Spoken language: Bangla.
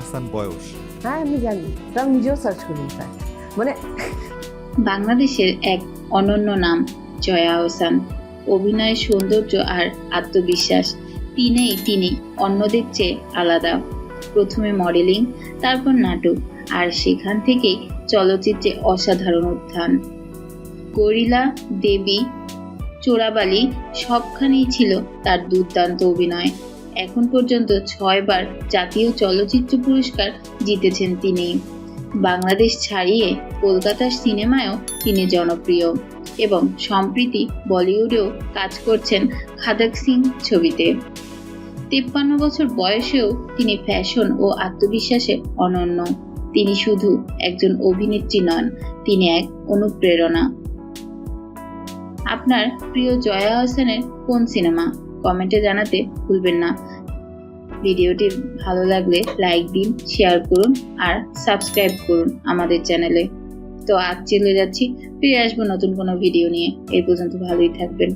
আহসান বয়স? হ্যাঁ আমি জানি। তা আমি নিজেও সার্চ করি মানে বাংলাদেশের এক অনন্য নাম জয়া আহসান। অভিনয়ের সৌন্দর্য আর আত্মবিশ্বাস তিনেই তিনি অন্যদের চেয়ে আলাদা। প্রথমে মডেলিং তারপর নাটক আর সেখান থেকেই চলচ্চিত্রে অসাধারণ উত্থান। গরিলা দেবী চোরাবালি সবখানেই ছিল তার দুর্দান্ত অভিনয়। এখন পর্যন্ত ছয়বার জাতীয় চলচ্চিত্র পুরস্কার জিতেছেন তিনি। বাংলাদেশ ছাড়িয়ে কলকাতার সিনেমায়ও তিনি জনপ্রিয় এবং সম্প্রতি বলিউডেও কাজ করছেন খাদক সিং ছবিতে। তিপ্পান্ন বছর বয়সেও তিনি ফ্যাশন ও আত্মবিশ্বাসে অনন্য। তিনি শুধু একজন অভিনেত্রী নন, তিনি এক অনুপ্রেরণা। আপনার প্রিয় জয়া হোসেনের কোন সিনেমা? কমেন্টে জানাতে ভুলবেন না। ভিডিওটি ভালো লাগলে লাইক দিন, শেয়ার করুন আর সাবস্ক্রাইব করুন আমাদের চ্যানেলে। তো আজ চলে যাচ্ছি, ফিরে আসব নতুন কোনো ভিডিও নিয়ে। এই পর্যন্ত ভালোই থাকবেন।